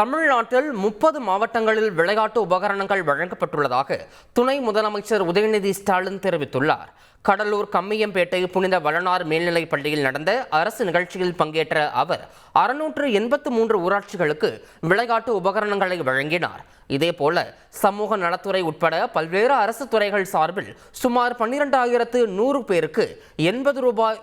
தமிழ்நாட்டில் முப்பது மாவட்டங்களில் விளையாட்டு உபகரணங்கள் வழங்கப்பட்டுள்ளதாக துணை முதலமைச்சர் உதயநிதி ஸ்டாலின் தெரிவித்துள்ளார். கடலூர் கம்மியம்பேட்டை புனித வளனார் மேல்நிலைப் பள்ளியில் நடந்த அரசு நிகழ்ச்சியில் பங்கேற்ற அவர் அறுநூற்று எண்பத்து மூன்று ஊராட்சிகளுக்கு விளையாட்டு உபகரணங்களை வழங்கினார். இதேபோல சமூக நலத்துறை உட்பட பல்வேறு அரசு துறைகள் சார்பில் சுமார் பன்னிரெண்டாயிரத்து நூறு பேருக்கு எண்பது ரூபாய்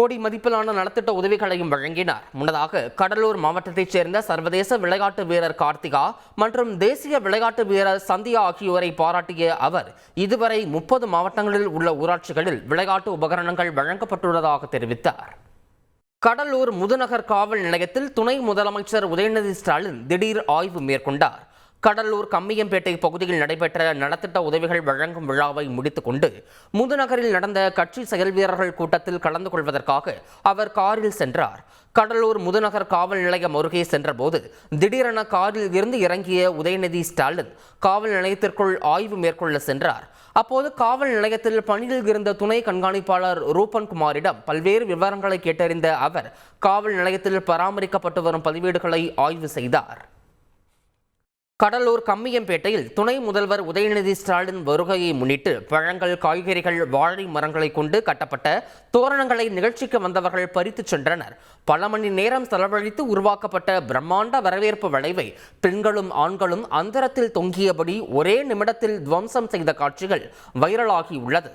கோடி மதிப்பிலான நலத்திட்ட உதவிகளையும் வழங்கினார். முன்னதாக கடலூர் மாவட்டத்தைச் சேர்ந்த சர்வதேச விளையாட்டு வீரர் கார்த்திகா மற்றும் தேசிய விளையாட்டு வீரர் சந்தியா ஆகியோரை பாராட்டிய அவர் இதுவரை முப்பது மாவட்டங்களில் உள்ள ஊராட்சிகளில் விளையாட்டு உபகரணங்கள் வழங்கப்பட்டுள்ளதாக தெரிவித்தார். கடலூர் முதுநகர் காவல் நிலையத்தில் துணை முதலமைச்சர் உதயநிதி ஸ்டாலின் திடீர் ஆய்வு மேற்கொண்டார். கடலூர் கம்மியம்பேட்டை பகுதியில் நடைபெற்ற நலத்திட்ட உதவிகள் வழங்கும் விழாவை முடித்துக்கொண்டு முதுநகரில் நடந்த கட்சி செயல் வீரர்கள் கூட்டத்தில் கலந்து கொள்வதற்காக அவர் காரில் சென்றார். கடலூர் முதுநகர் காவல் நிலையம் அருகே சென்றபோது திடீரென காரில் இருந்து இறங்கிய உதயநிதி ஸ்டாலின் காவல் நிலையத்திற்குள் ஆய்வு மேற்கொள்ள சென்றார். அப்போது காவல் நிலையத்தில் பணியில் இருந்த துணை கண்காணிப்பாளர் ரூபன் குமாரிடம் பல்வேறு விவரங்களை கேட்டறிந்த அவர் காவல் நிலையத்தில் பராமரிக்கப்பட்டு வரும் பதிவேடுகளை ஆய்வு செய்தார். கடலூர் கம்மியம்பேட்டையில் துணை முதல்வர் உதயநிதி ஸ்டாலின் வருகையை முன்னிட்டு பழங்கள் காய்கறிகள் வாழை மரங்களை கொண்டு கட்டப்பட்ட தோரணங்களை நிகழ்ச்சிக்கு வந்தவர்கள் பறித்துச் சென்றனர். பல மணி நேரம் செலவழித்து உருவாக்கப்பட்ட பிரம்மாண்ட வரவேற்பு வளைவை பெண்களும் ஆண்களும் அந்தரத்தில் தொங்கியபடி ஒரே நிமிடத்தில் துவம்சம் செய்த காட்சிகள் வைரலாகியுள்ளது